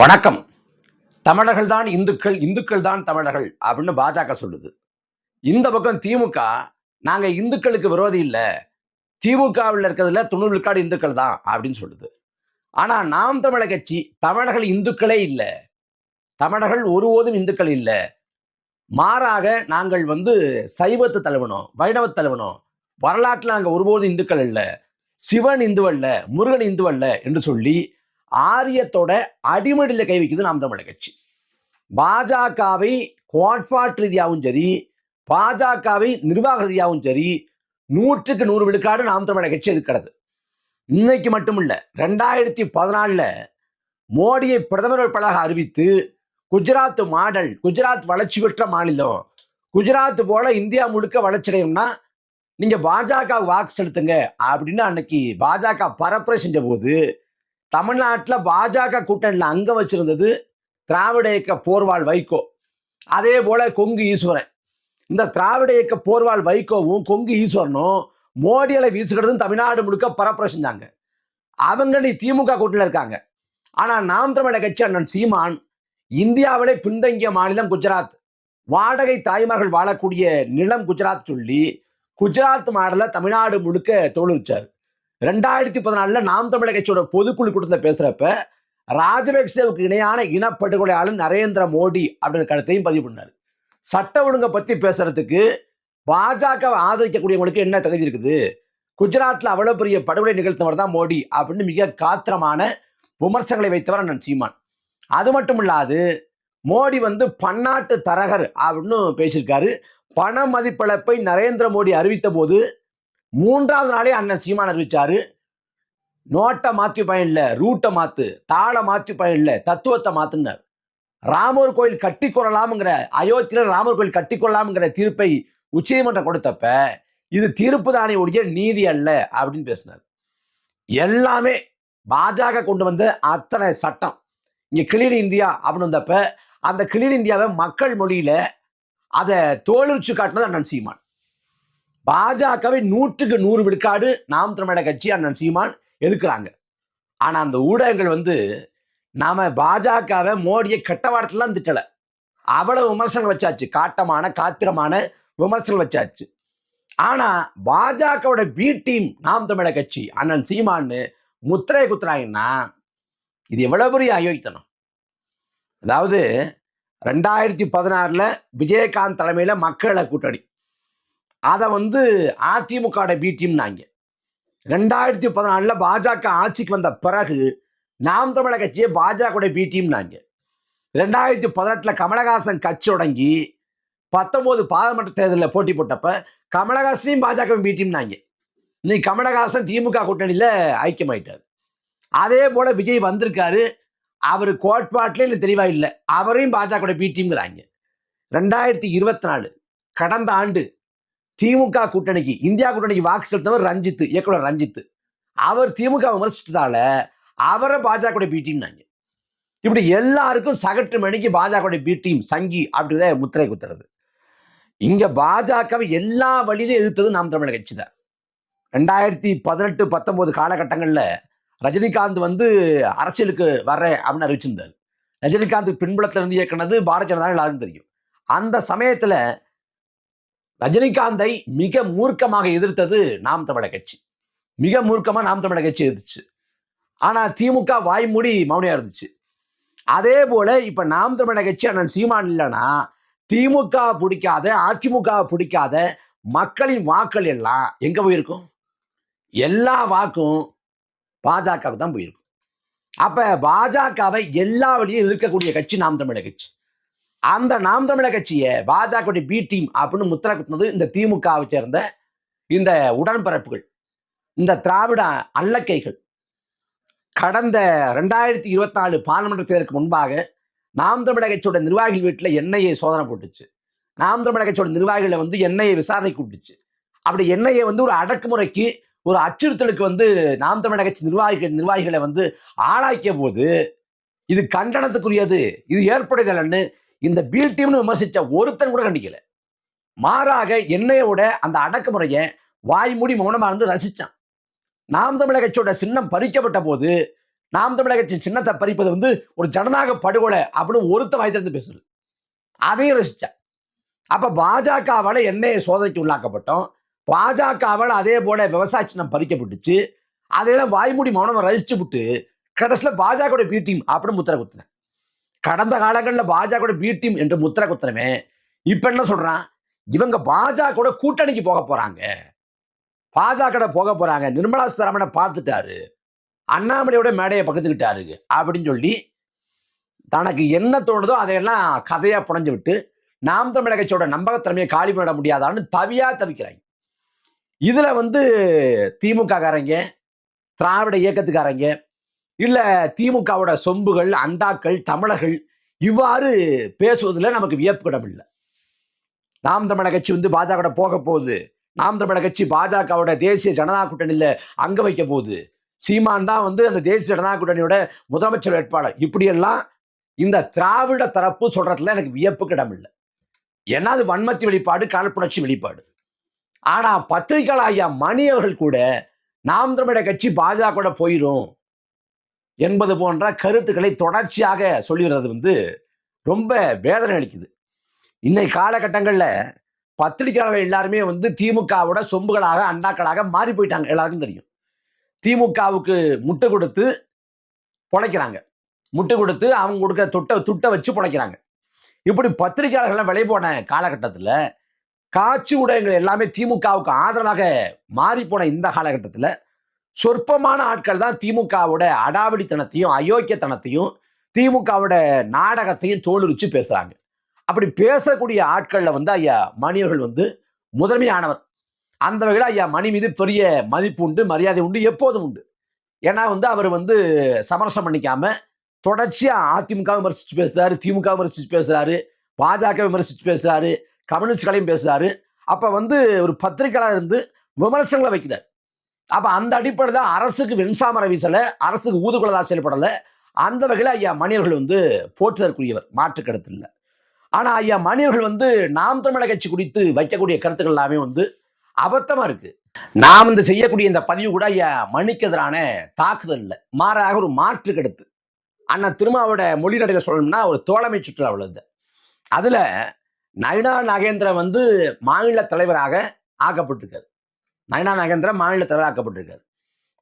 வணக்கம். தமிழர்கள் தான் இந்துக்கள் இந்துக்கள் தான் தமிழர்கள் அப்படின்னு பாஜக சொல்லுது. இந்த பக்கம் திமுக நாங்க இந்துக்களுக்கு விரோதி இல்லை. திமுகவில் இருக்கிறதுல தொண்ணூறு விழுக்காடு இந்துக்கள் தான் அப்படின்னு சொல்லுது. ஆனா நாம் தமிழக கட்சி தமிழர்கள் இந்துக்களே இல்லை. தமிழர்கள் ஒருபோதும் இந்துக்கள் இல்லை. மாறாக நாங்கள் வந்து சைவத்து தலைவனோம் வைணவ தலைவனோம் வரலாற்றில் நாங்கள் ஒருபோதும் இந்துக்கள் இல்லை. சிவன் இந்து அல்ல முருகன் இந்து அல்ல என்று சொல்லி ஆரியத்தோட அடிமடியில் கை வைக்குது நாம் தமிழர் கட்சி. பாஜகவை கோட்பாட்டு ரீதியாகவும் சரி பாஜகவை நிர்வாக ரீதியாகவும் சரி நூற்றுக்கு நூறு விழுக்காடு நாம் தமிழர் கட்சி எதுக்கிறது இன்னைக்கு மட்டும் இல்லை ரெண்டாயிரத்தி பதினாலில் மோடியை பிரதமர் வேட்பாளராக அறிவித்து குஜராத் மாடல் குஜராத் வளர்ச்சி பெற்ற மாநிலம் குஜராத் போல இந்தியா முழுக்க வளர்ச்சியடையும்னா நீங்கள் பாஜக வாக்கு செலுத்துங்க அப்படின்னு அன்னைக்கு பாஜக பரப்புரை செஞ்ச போது தமிழ்நாட்டில் பாஜக கூட்டணியில் அங்கே வச்சிருந்தது திராவிட இயக்க போர்வாள் வைகோ. அதே போல கொங்கு ஈஸ்வரன். இந்த திராவிட இயக்க போர்வாள் வைகோவும் கொங்கு ஈஸ்வரனும் மோடியில வீசுகிறதும் தமிழ்நாடு முழுக்க பரப்புரை செஞ்சாங்க. அவங்க நீ திமுக கூட்டணியில் இருக்காங்க. ஆனால் நாம் தமிழக கட்சி அண்ணன் சீமான் இந்தியாவிலே பின்தங்கிய மாநிலம் குஜராத். வாடகை தாய்மார்கள் வாழக்கூடிய நிலம் குஜராத் சொல்லி குஜராத் மாடல தமிழ்நாடு முழுக்க தோலுச்சார் ரெண்டாயிரத்தி பதினாலில் நாம் தமிழர் கட்சியோட பொதுக்குழு கூட்டத்தில் பேசுகிறப்ப ராஜபக்சேவுக்கு இணையான இனப்படுகொலையாளர் நரேந்திர மோடி அப்படின்ற கருத்தையும் பதிவு பண்ணார். சட்ட ஒழுங்கை பற்றி பேசுறதுக்கு பாஜகவை ஆதரிக்கக்கூடியவங்களுக்கு என்ன தகுதி இருக்குது? குஜராத்தில் அவ்வளோ பெரிய படுகொலை நிகழ்த்தவர் தான் மோடி அப்படின்னு மிக காத்திரமான விமர்சனங்களை வைத்தவர் அண்ணன் சீமான். அது மட்டும் இல்லாது மோடி வந்து பன்னாட்டு தரகர் அப்படின்னு பேசியிருக்காரு. பண மதிப்பிழப்பை நரேந்திர மோடி அறிவித்த போது மூன்றாவது நாளே அண்ணன் சீமான் அறிவிச்சாரு. நோட்டை மாற்றி பயனில்ல ரூட்டை மாத்து தாளை மாற்றி பயனில்ல தத்துவத்தை மாத்துனார். ராமர் கோயில் கட்டி கொள்ளலாம்ங்கிற அயோத்தியில் ராமர் கோயில் கட்டி கொள்ளலாம்ங்கிற தீர்ப்பை உச்சநீதிமன்றம் கொடுத்தப்ப இது தீர்ப்பு தானே ஒழிய நீதி அல்ல அப்படின்னு பேசினார். எல்லாமே பாஜக கொண்டு வந்த அத்தனை சட்டம். இங்க கிளீன் இந்தியா அப்படின்னு வந்தப்ப அந்த கிளீன் இந்தியாவை மக்கள் மொழியில அதை தோலுரிச்சு காட்டினது அண்ணன் சீமான். பாஜகவை நூற்றுக்கு நூறு விழுக்காடு நாம் தமிழக கட்சி அண்ணன் சீமான் எதுக்குறாங்க? ஆனா அந்த ஊடகங்கள் வந்து நாம பாஜகவை மோடியை கெட்ட வாரத்துலாம் திட்டல. அவ்வளவு விமர்சனம் வச்சாச்சு. காட்டமான காத்திரமான விமர்சனம் வச்சாச்சு. ஆனா பாஜகவோட பி டீம் நாம் தமிழக கட்சி அண்ணன் சீமான்னு முத்திரை குத்துறாங்கன்னா இது எவ்வளவு பெரிய அயோக்கித்தனம் அதாவது ரெண்டாயிரத்தி பதினாறுல விஜயகாந்த் தலைமையில மக்களை கூட்டணி. அதை வந்து அதிமுக பி டீம்னாங்க ரெண்டாயிரத்தி பதினாலில் பாஜக ஆட்சிக்கு வந்த பிறகு நாம் தமிழக கட்சியை பாஜக பி டீம்னாங்க ரெண்டாயிரத்தி பதினெட்டில் கமலஹாசன் கட்சி தொடங்கி பத்தொன்பது பாராளுமன்ற தேர்தலில் போட்டி போட்டப்ப கமலஹாசனையும் பாஜக பி டீம்னாங்க இன்னைக்கு கமலஹாசன் திமுக கூட்டணியில் ஐக்கியமாயிட்டார். அதே போல் விஜய் வந்திருக்காரு. அவர் கோட்பாட்டிலே எனக்கு தெளிவாக இல்லை. அவரையும் பாஜக பி டீம்ங்கிறாங்க ரெண்டாயிரத்தி இருபத்தி நாலு கடந்த ஆண்டு திமுக கூட்டணிக்கு இந்தியா கூட்டணிக்கு வாக்கு செலுத்தவர் ரஞ்சித் இயக்குனர் ரஞ்சித். அவர் திமுக விமர்சித்ததால அவரை பாஜக பி டீம்னாங்க இப்படி எல்லாருக்கும் சகட்டு மணிக்கு பாஜக பி டீம் சங்கி அப்படிங்கிற முத்திரை குத்துறது. இங்க பாஜகவை எல்லா வழியிலும் எதிர்த்தது நாம் தமிழர் கட்சி தான். ரெண்டாயிரத்தி பதினெட்டு பத்தொன்பது காலகட்டங்கள்ல ரஜினிகாந்த் வந்து அரசியலுக்கு வர்றேன் அப்படின்னு அறிவிச்சிருந்தார். ரஜினிகாந்த் பின்புலத்திலிருந்து இயக்குனது பாரதிய ஜனதா எல்லாருக்கும் தெரியும். அந்த சமயத்துல ரஜினிகாந்தை மிக மூர்க்கமாக எதிர்த்தது நாம் தமிழக கட்சி. மிக மூர்க்கமாக நாம் தமிழக கட்சி எதிர்த்துச்சு. ஆனால் திமுக வாய்மூடி மௌனியாக இருந்துச்சு. அதே போல இப்போ நாம் தமிழக கட்சி அண்ணன் சீமான் இல்லைன்னா திமுக பிடிக்காத அதிமுக பிடிக்காத மக்களின் வாக்கள் எல்லாம் எங்கே போயிருக்கும்? எல்லா வாக்கும் பாஜகவுக்கு தான் போயிருக்கும். அப்போ பாஜகவை எல்லா வழியும் எதிர்க்கக்கூடிய கட்சி நாம் தமிழக கட்சி. அந்த நாம் தமிழர் கட்சியை பாஜக பி டீம் அப்படின்னு முத்திரை குத்துனது இந்த திமுகவை சேர்ந்த இந்த உடன்பரப்புகள் இந்த திராவிட அல்லக்கைகள். கடந்த ரெண்டாயிரத்தி இருபத்தி நாலு பாராளுமன்ற தேர்தலுக்கு முன்பாக நாம் தமிழக கட்சியோட நிர்வாகிகள் வீட்டில் எண்ணெயை சோதனை போட்டுச்சு. நாம் தமிழக கட்சியோட நிர்வாகிகளை வந்து எண்ணெயை விசாரணை கூப்பிட்டுச்சு. அப்படி எண்ணெயை வந்து ஒரு அடக்குமுறைக்கு ஒரு அச்சுறுத்தலுக்கு வந்து நாம் தமிழக கட்சி நிர்வாகிகள் நிர்வாகிகளை வந்து ஆளாக்கிய போது இது கண்டனத்துக்குரியது இது ஏற்படுதல்னு இந்த பி டீம்னு விமர்சித்த ஒருத்தன் கூட கண்டிக்கல. மாறாக என்னையோட அந்த அடக்குமுறையை வாய் மூடி இருந்து ரசித்தான் நாம் தமிழக கட்சியோட சின்னம் பறிக்கப்பட்ட போது நாம் தமிழக கட்சி சின்னத்தை பறிப்பது வந்து ஒரு ஜனநாயக படுகொலை அப்படின்னு ஒருத்த வாய்த்திருந்து பேசுறது அதையும் ரசித்தான் அப்போ பாஜகவால் என்னைய சோதனைக்கு உள்ளாக்கப்பட்டோம். பாஜகவால் அதே போல விவசாய சின்னம் பறிக்கப்பட்டுச்சு. அதையெல்லாம் வாய்மூடி மௌனம் ரசிச்சு விட்டு கடைசியில் பாஜகவுடைய பி டீம் அப்படின்னு முத்திரை குத்தினேன். கடந்த காலங்களில் பாஜக பி டீம் என்று முத்திர குத்திரமே இப்ப என்ன சொல்றான்? இவங்க பாஜக கூட்டணிக்கு போக போறாங்க. பாஜக போக போறாங்க. நிர்மலா சீதாராமனை பார்த்துட்டாரு. அண்ணாமலையோட மேடையை பக்கத்துக்கிட்டாரு அப்படின்னு சொல்லி தனக்கு என்ன தோணுதோ அதையெல்லாம் கதையா புனைஞ்சு விட்டு நாம் தமிழக கட்சியோட நம்பகத்திறமையை காலி பண்ண முடியாதான்னு தவியா தவிக்கிறாங்க. இதுல வந்து திமுக காரங்க திராவிட இயக்கத்துக்காரங்க இல்ல திமுகவோட சொம்புகள் அண்டாக்கள் தமிழர்கள் இவ்வாறு பேசுவதில் நமக்கு வியப்பு இல்லை நாம் தமிழக கட்சி வந்து பாஜக போக போகுது. நாம் தமிழக கட்சி பாஜகவோட தேசிய ஜனதா கூட்டணியில் அங்க வைக்க போகுது. சீமான் தான் வந்து அந்த தேசிய ஜனதா கூட்டணியோட முதலமைச்சர் வேட்பாளர். இப்படியெல்லாம் இந்த திராவிட தரப்பு சொல்றதுல எனக்கு வியப்பு இல்லை ஏன்னா அது வன்மத்தி வெளிப்பாடு காழ்ப்புணர்ச்சி வெளிப்பாடு. ஆனா பத்திரிகையாளர் ஐயா மணி அவர்கள் கூட நாம் தமிழக கட்சி பாஜக போயிடும் என்பது போன்ற கருத்துக்களை தொடர்ச்சியாக சொல்லிடுறது வந்து ரொம்ப வேதனை அளிக்குது. இன்னைக்கு காலகட்டங்களில் பத்திரிகையாளர்கள் எல்லாருமே வந்து திமுகவோட சொம்புகளாக அண்ணாக்களாக மாறி போயிட்டாங்க. எல்லாருக்கும் தெரியும். திமுகவுக்கு முட்டை கொடுத்து பொழைக்கிறாங்க. முட்டை கொடுத்து அவங்க கொடுக்க துட்டை துட்டை வச்சு பொழைக்கிறாங்க. இப்படி பத்திரிகையாளர்கள்லாம் விலை போன காலகட்டத்தில் காட்சி ஊடகங்கள் எல்லாமே திமுகவுக்கு ஆதரவாக மாறி போன இந்த காலகட்டத்தில் சொற்பமான ஆட்கள் தான் திமுகவோட அடாவடித்தனத்தையும் அயோக்கியத்தனத்தையும் திமுகவோட நாடகத்தையும் தோலுரிச்சு பேசுறாங்க. அப்படி பேசக்கூடிய ஆட்களில் வந்து ஐயா மணியர்கள் வந்து முதன்மையானவர். அந்த வகையில் ஐயா மணி மீது பெரிய மதிப்பு உண்டு மரியாதை உண்டு எப்போதும் உண்டு. ஏன்னா வந்து அவர் வந்து சமரசம் பண்ணிக்காம தொடர்ச்சியாக அதிமுக விமர்சித்து பேசுறாரு திமுக விமர்சித்து பேசுறாரு பாஜக விமர்சித்து பேசுறாரு கம்யூனிஸ்ட்களையும் பேசுறாரு. அப்போ வந்து ஒரு பத்திரிகையாளர் இருந்து விமர்சனங்களை வைக்கிறார். அப்ப அந்த அடிப்படையில் தான் அரசுக்கு வெண்சாமர வீசலை அரசுக்கு ஊதுகுலதா செயல்படலை. அந்த வகையில் ஐயா மணியர்கள் வந்து போற்றுதற்குரியவர் மாற்று இல்லை. ஆனால் ஐயா மணியர்கள் வந்து நாம் தமிழக கட்சி குறித்து வைக்கக்கூடிய கருத்துக்கள் எல்லாமே வந்து அபத்தமாக இருக்கு. நாம் இந்த செய்யக்கூடிய இந்த பதிவு கூட ஐயா மணிக்கு எதிரான தாக்குதல் இல்லை. மாறாக ஒரு மாற்று கருத்து திருமாவோட மொழி நடையில் சொல்லணும்னா ஒரு தோழமை சுற்றுலா உள்ளது. அதில் நயனா நாகேந்திரன் வந்து மாநில தலைவராக ஆக்கப்பட்டிருக்காரு. நயனா நாகேந்திரன் மாநில தலைவர் ஆக்கப்பட்டிருக்காரு.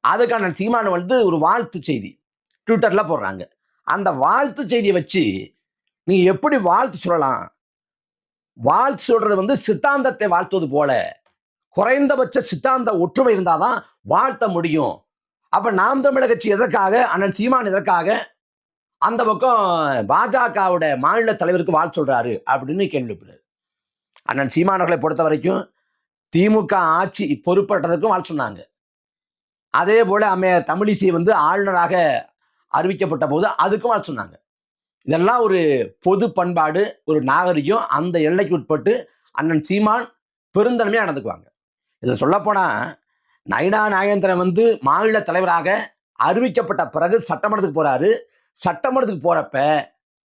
அதுக்கான சீமானு வந்து ஒரு வாழ்த்து செய்தி. ட்விட்டரில் போடுறாங்க. அந்த வாழ்த்து செய்தியை வச்சு நீ எப்படி வாழ்த்து சொல்லலாம்? வாழ்த்து சொல்றது வந்து சித்தாந்தத்தை வாழ்த்துவது போல. குறைந்தபட்ச சித்தாந்த ஒற்றுமை இருந்தாதான் வாழ்த்த முடியும். அப்ப நாம் தமிழக கட்சி எதற்காக? அண்ணன் சீமான் எதற்காக? அந்த பக்கம் பாஜகவோட மாநில தலைவருக்கு வாழ்த்து சொல்றாரு அப்படின்னு கேள்விப்படுறாரு அண்ணன் சீமானவர்களை பொறுத்த வரைக்கும் திமுக ஆட்சி பொறுப்பேற்றதற்கும் வாழ் சொன்னாங்க. அதே போல அம்மையார் தமிழிசை வந்து ஆளுநராக அறிவிக்கப்பட்ட போது அதுக்கும் வாழ் சொன்னாங்க. இதெல்லாம் ஒரு பொது பண்பாடு ஒரு நாகரிகம் அந்த எல்லைக்கு உட்பட்டு அண்ணன் சீமான் பெருந்தன்மையாக நடந்துக்குவாங்க. இதை சொல்லப்போனால் நயனா நாகேந்திரன் வந்து மாநில தலைவராக அறிவிக்கப்பட்ட பிறகு சட்டமன்றத்துக்கு போறாரு. சட்டமன்றத்துக்கு போறப்ப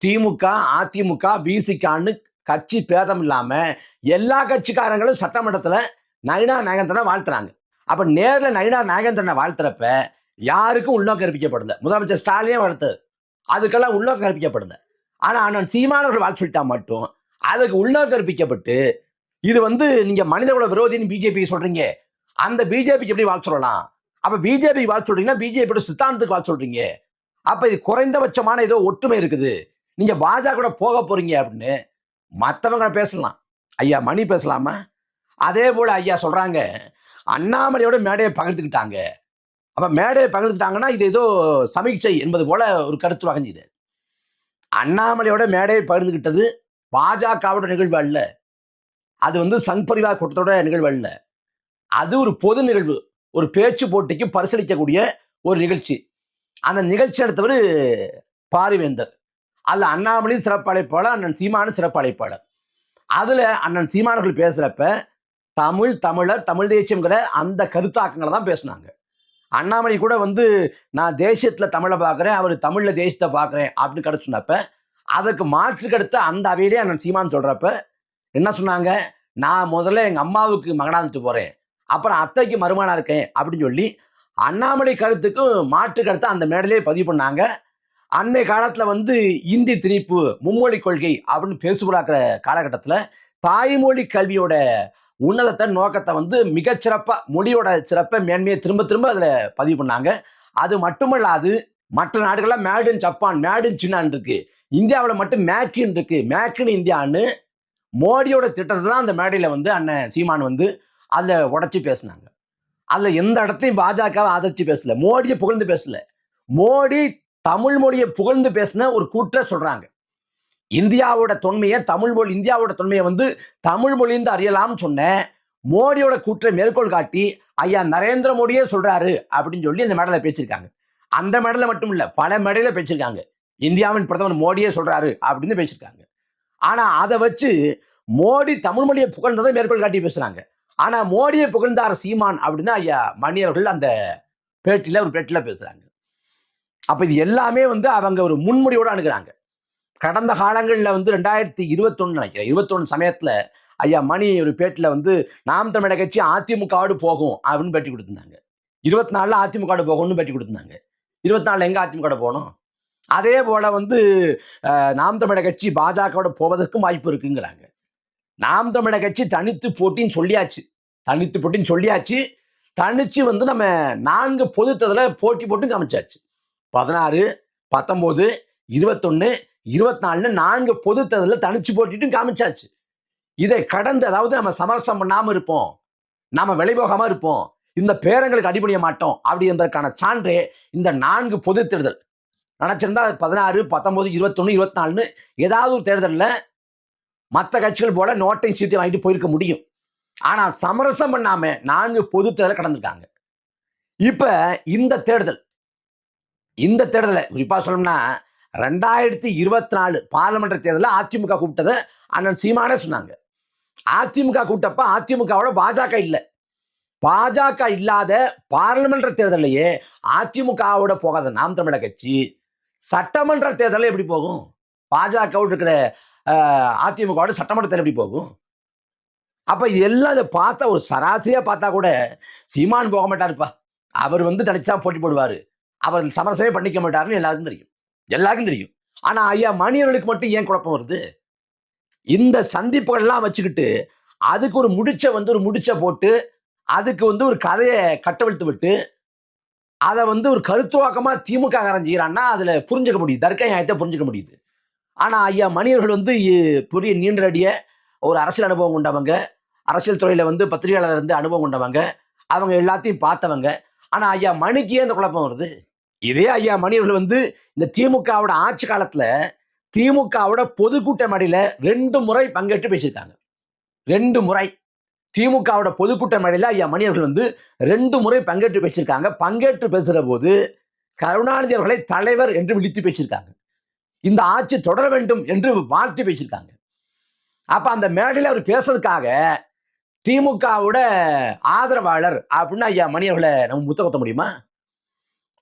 திமுக அதிமுக விசிகான்னு கட்சி பேதம் இல்லாமல் எல்லா கட்சிக்காரங்களும் சட்டமன்றத்தில் நயினா நாகேந்திரனை வாழ்த்துறாங்க. அப்போ நேரில் நயினா நாகேந்திரனை வாழ்த்துறப்ப யாருக்கும் உள்நோக்கம் கற்பிக்கப்படல. முதலமைச்சர் ஸ்டாலினே வாழ்த்து அதுக்கெல்லாம் உள்நோக்கம் கற்பிக்கப்படல. ஆனால் அண்ணன் சீமானவர்கள் வாழ்த்து சொல்லிட்டா மட்டும் அதுக்கு உள்நோக்கம் கற்பிக்கப்பட்டு இது வந்து நீங்கள் மனிதகுல விரோதின்னு பிஜேபி சொல்கிறீங்க அந்த பிஜேபிக்கு எப்படி வாழ் சொல்லலாம்? அப்போ பிஜேபி வாழ் சொல்கிறீங்கன்னா பிஜேபியோட சித்தாந்தத்துக்கு வாழ் சொல்கிறீங்க அப்போ இது குறைந்தபட்சமான ஏதோ ஒற்றுமை இருக்குது. நீங்கள் பாஜக கூட போக போகிறீங்க அப்படின்னு மற்றவங்க பேசலாம். ஐயா மணி பேசலாமா? அதே போல் ஐயா சொல்கிறாங்க அண்ணாமலையோட மேடையை பகிர்ந்துக்கிட்டாங்க. அப்போ மேடையை பகிர்ந்துட்டாங்கன்னா இது ஏதோ சமீட்சை என்பது போல ஒரு கருத்து வகைஞ்சுது அண்ணாமலையோட மேடையை பகிர்ந்துக்கிட்டது பாஜகவோட நிகழ்வு அல்ல. அது வந்து சங் பரிவார் கூட்டத்தோட நிகழ்வு அல்ல. அது ஒரு பொது நிகழ்வு. ஒரு பேச்சு போட்டிக்கு பரிசீலிக்கக்கூடிய ஒரு நிகழ்ச்சி. அந்த நிகழ்ச்சி நடத்தவர் பாரிவேந்தர். அதில் அண்ணாமலையும் சிறப்பழைப்பாளர் அண்ணன் சீமானும் சிறப்பழைப்பாளர் அதில் அண்ணன் சீமானர்கள் பேசுகிறப்ப தமிழ் தமிழர் தமிழ் தேசியம்ங்கிற அந்த கருத்தாக்கங்களை தான் பேசினாங்க. அண்ணாமலை கூட வந்து நான் தேசியத்தில் தமிழை பார்க்குறேன் அவர் தமிழில் தேசியத்தை பார்க்குறேன் அப்படின்னு கருத்து சொன்னப்ப அதுக்கு மாற்று அந்த அவையிலே அண்ணன் சீமான் சொல்கிறப்ப என்ன சொன்னாங்க? நான் முதல்ல எங்கள் அம்மாவுக்கு மகனா போகிறேன் அப்புறம் அத்தைக்கு மருமகனா இருக்கேன் அப்படின்னு சொல்லி அண்ணாமலை கருத்துக்கும் மாற்று அந்த மேடலையே பதிவு பண்ணாங்க. அண்மை காலத்தில் வந்து இந்தி திணிப்பு மும்மொழி கொள்கை அப்படின்னு பேசுகிறாக்கிற காலகட்டத்தில் தாய்மொழி கல்வியோட உன்னதத்தை நோக்கத்தை வந்து மிகச்சிறப்பாக மொழியோட சிறப்பை மேன்மையை திரும்ப திரும்ப அதில் பதிவு பண்ணாங்க. அது மட்டுமல்லாது மற்ற நாடுகள்லாம் made in Japan made in சீனான் இருக்கு. இந்தியாவில் மட்டும் மேக்கின் இருக்கு. மேக்கின் இந்தியான்னு மோடியோட திட்டத்தை தான் அந்த மேடையில் வந்து அண்ணன் சீமான் வந்து அதில் உடச்சி பேசினாங்க. அதில் எந்த இடத்தையும் பாஜகவை ஆதரிச்சு பேசல. மோடியை புகழ்ந்து பேசல. மோடி தமிழ் மொழியை புகழ்ந்து பேசின ஒரு கூற்ற சொல்றாங்க. இந்தியாவோட தொன்மையை தமிழ் மொழி இந்தியாவோட தொன்மையை வந்து தமிழ் மொழிந்து அறியலாம்னு சொன்ன மோடியோட கூற்றை மேற்கோள் காட்டி ஐயா நரேந்திர மோடியே சொல்றாரு அப்படின்னு சொல்லி அந்த மேடலை பேசியிருக்காங்க. அந்த மேடலை மட்டும் இல்லை பல மேடையில பேசியிருக்காங்க. இந்தியாவின் பிரதமர் மோடியே சொல்றாரு அப்படின்னு பேசியிருக்காங்க. ஆனா அதை வச்சு மோடி தமிழ் மொழியை புகழ்ந்ததை மேற்கோள் காட்டி பேசுறாங்க. ஆனா மோடியை புகழ்ந்தார் சீமான் அப்படின்னு ஐயா மணியவர்கள் அந்த பேட்டியில ஒரு பேட்டியில பேசுறாங்க. அப்போ இது எல்லாமே வந்து அவங்க ஒரு முன்முடியோடு அணுகிறாங்க. கடந்த காலங்களில் வந்து ரெண்டாயிரத்தி இருபத்தொன்னு நினைக்கிறேன். இருபத்தொன்னு சமயத்தில் ஐயா மணி ஒரு பேட்டில் வந்து நாம் தமிழக கட்சி அதிமுகவோடு போகும் அப்படின்னு பேட்டி கொடுத்துருந்தாங்க. இருபத்தி நாலில் அதிமுகவோடு போகும்னு பேட்டி கொடுத்துருந்தாங்க. இருபத்தி நாலில் எங்கே அதிமுக போகணும் அதே போல் வந்து நாம் தமிழக கட்சி பாஜகவோட போவதற்கும் வாய்ப்பு இருக்குங்கிறாங்க. நாம் தமிழக கட்சி தனித்து போட்டின்னு சொல்லியாச்சு. தனித்து போட்டின்னு சொல்லியாச்சு. தனிச்சு வந்து நம்ம நான்கு பொது போட்டி போட்டு காமிச்சாச்சு. பதினாறு பத்தொம்போது இருபத்தொன்னு இருபத்தி நாலுன்னு நான்கு பொது தேர்தலில் தனிச்சு போட்டிட்டும் காமிச்சாச்சு. இதை கடந்து அதாவது நம்ம சமரசம் பண்ணாம இருப்போம். நாம விளைபோகாம இருப்போம். இந்த பேரங்களுக்கு அடிபணிய மாட்டோம் அப்படி என்பதற்கான சான்று இந்த நான்கு பொது தேர்தல். நினைச்சிருந்தா பதினாறு பத்தொன்பது இருபத்தொன்னு இருபத்தி நாலுன்னு ஏதாவது ஒரு தேர்தலில் மற்ற கட்சிகள் போல நோட்டையும் சீட்டையும் வாங்கிட்டு போயிருக்க முடியும். ஆனா சமரசம் பண்ணாம நான்கு பொது தேர்தல் கடந்திருக்காங்க. இப்ப இந்த தேர்தல் இந்த தேர்தலை குறிப்பாக சொல்லணும்னா ரெண்டாயிரத்தி இருபத்தி நாலு பார்லமெண்ட் தேர்தலில் அதிமுக கூப்பிட்டதை அண்ணன் சீமானே சொன்னாங்க. அதிமுக கூப்பிட்டப்ப அதிமுகவோட பாஜக இல்லை. பாஜக இல்லாத பார்லிமெண்ட் தேர்தலையே அதிமுகவோட போகாத நாம் தமிழர் கட்சி சட்டமன்ற தேர்தலில் எப்படி போகும்? பாஜகவோடு இருக்கிற அதிமுகவோட சட்டமன்ற தேர்தல் எப்படி போகும்? அப்ப இது எல்லாம் இதை பார்த்தா ஒரு சராசரியா பார்த்தா கூட சீமான் போக மாட்டாருப்பா. அவர் வந்து தனிச்சா போட்டி போடுவாரு. அவர் சமரசமே பண்ணிக்க மாட்டாருன்னு எல்லாருக்கும் தெரியும். எல்லாருக்கும் தெரியும். ஆனா ஐயா மணியர்களுக்கு மட்டும் ஏன் குழப்பம் வருது? இந்த சந்திப்புகள்லாம் வச்சுக்கிட்டு அதுக்கு ஒரு முடிச்ச வந்து ஒரு முடிச்ச போட்டு அதுக்கு வந்து ஒரு கதையை கட்டவிழ்த்து விட்டு அதை வந்து ஒரு கருத்துவாக்கமா திமுக அரைஞ்சிக்கிறான்னா அதில் அதுல புரிஞ்சுக்க முடியுது. தர்க்க நியாயத்தை புரிஞ்சுக்க முடியுது. ஆனா ஐயா மணியர்கள் வந்து இ- பெரிய நீண்டடிய ஒரு அரசியல் அனுபவம் கொண்டவங்க அரசியல் துறையில வந்து பத்திரிகையாளர் இருந்து அனுபவம் கொண்டவங்க அவங்க எல்லாத்தையும் பார்த்தவங்க. ஆனா ஐயா மணிக்கு ஏன் இந்த குழப்பம் வருது? இதே ஐயா மணியர்கள் வந்து இந்த திமுகவோட ஆட்சி காலத்துல திமுகவோட பொதுக்கூட்ட மேடையில் ரெண்டு முறை பங்கேற்று பேசியிருக்காங்க. ரெண்டு முறை. திமுகவோட பொதுக்கூட்ட மேடையில் ஐயா மணியர்கள் வந்து ரெண்டு முறை பங்கேற்று பேசியிருக்காங்க. பங்கேற்று பேசுகிற போது கருணாநிதி அவர்களை தலைவர் என்று விழித்து பேசியிருக்காங்க. இந்த ஆட்சி தொடர வேண்டும் என்று வாழ்த்து பேசியிருக்காங்க. அப்ப அந்த மேடையில் அவர் பேசுறதுக்காக திமுகவோட ஆதரவாளர் அப்படின்னு ஐயா மணியர்களை நம்ம முத்தகத்த முடியுமா?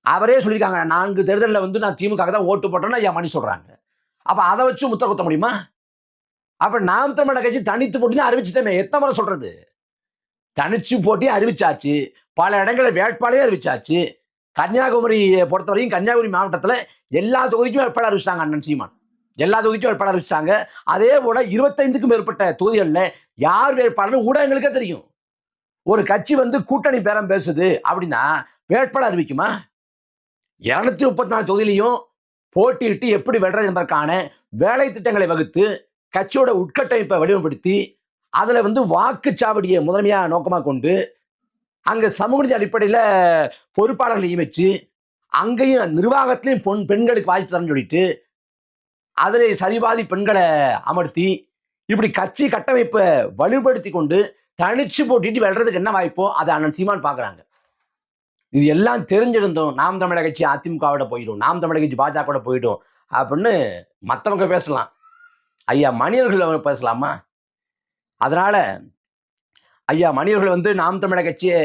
அவரே சொல்லியிருக்காங்க நான்கு தேர்தலில் வந்து நான் திமுக தான் ஓட்டு போட்டேன்னு என் மணி சொல்கிறாங்க அப்போ அதை வச்சு முத்த குத்த முடியுமா? அப்போ நாம் தமிழக கட்சி தனித்து போட்டி தான் அறிவிச்சிட்டமே எத்தனை முறை சொல்கிறது தனிச்சு போட்டி அறிவிச்சாச்சு பல இடங்களில் வேட்பாளையே அறிவிச்சாச்சு. கன்னியாகுமரியை பொறுத்தவரையும் கன்னியாகுமரி மாவட்டத்தில் எல்லா தொகுதிக்கும் வேட்பாளர் அறிவிச்சிட்டாங்க அண்ணன் சீமான். எல்லா தொகுதிக்கும் வேட்பாளர் அறிவிச்சிட்டாங்க. அதே போல இருபத்தைந்துக்கும் மேற்பட்ட தொகுதிகளில் யார் வேட்பாளர்னு ஊடகங்களுக்கே தெரியும். ஒரு கட்சி வந்து கூட்டணி பேரம் பேசுது அப்படின்னா வேட்பாளர் அறிவிக்குமா? இருநூத்தி முப்பத்தி நாலு தொகுதியிலையும் போட்டியிட்டு எப்படி வெல்றது என்பதற்கான வேலை திட்டங்களை வகுத்து கட்சியோட உட்கட்டமைப்பை வடிவப்படுத்தி அதுல வந்து வாக்குச்சாவடியை முதன்மையா நோக்கமாக கொண்டு அங்க சமூக நீதி அடிப்படையில பொறுப்பாளர்களை நியமிச்சு அங்கேயும் நிர்வாகத்திலையும் பொன் பெண்களுக்கு வாய்ப்பு தரேன்னு சொல்லிட்டு அதில் சரிபாதி பெண்களை அமர்த்தி இப்படி கட்சி கட்டமைப்பை வலுப்படுத்தி கொண்டு தனிச்சு போட்டிட்டு வெல்றதுக்கு என்ன வாய்ப்போ அதை அண்ணன் சீமான் பார்க்கறாங்க. இது எல்லாம் தெரிஞ்சிருந்தோம் நாம் தமிழக கட்சி அதிமுகவோட போயிடும் நாம் தமிழக கட்சி பாஜகவோட போயிடும் அப்படின்னு மற்றவங்க பேசலாம். ஐயா மணியர்கள் பேசலாமா? அதனால ஐயா மணியர்கள் வந்து நாம் தமிழக கட்சியை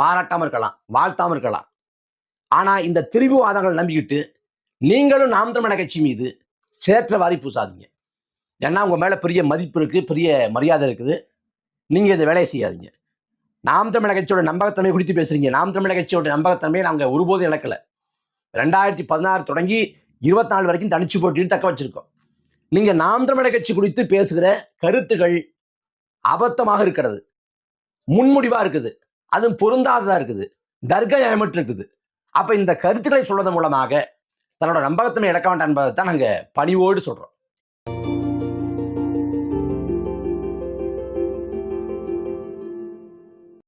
பாராட்டாமல் இருக்கலாம் வாழ்த்தாமல் இருக்கலாம். ஆனால் இந்த திரிவுவாதங்கள் நம்பிக்கிட்டு நீங்களும் நாம் தமிழக கட்சி மீது சேற்ற வாரி பூசாதீங்க. ஏன்னா உங்கள் மேலே பெரிய மதிப்பு இருக்குது பெரிய மரியாதை இருக்குது. நீங்கள் இந்த வேலையை செய்யாதீங்க. நாம் தமிழக கட்சியோட நம்பகத்தன்மை குறித்து பேசுறீங்க. நாம் தமிழக கட்சியோட நம்பகத்தன்மையை நாங்கள் ஒருபோதும் இழக்கல. ரெண்டாயிரத்தி பதினாறு தொடங்கி இருபத்தி நாலு வரைக்கும் தனிச்சு போட்டிட்டு தக்க வச்சிருக்கோம். நீங்க நாம் தமிழக கட்சி குறித்து பேசுகிற கருத்துகள் அபத்தமாக இருக்கிறது. முன்முடிவா இருக்குது. அதுவும் பொருந்தாததா இருக்குது. தர்க்கயமற்று இருக்குது. அப்ப இந்த கருத்துக்களை சொல்வதன் மூலமாக தன்னோட நம்பகத்தன்மை இழக்க வேண்டாம் என்பதை தான் நாங்கள் பணிவோடு சொல்றோம்.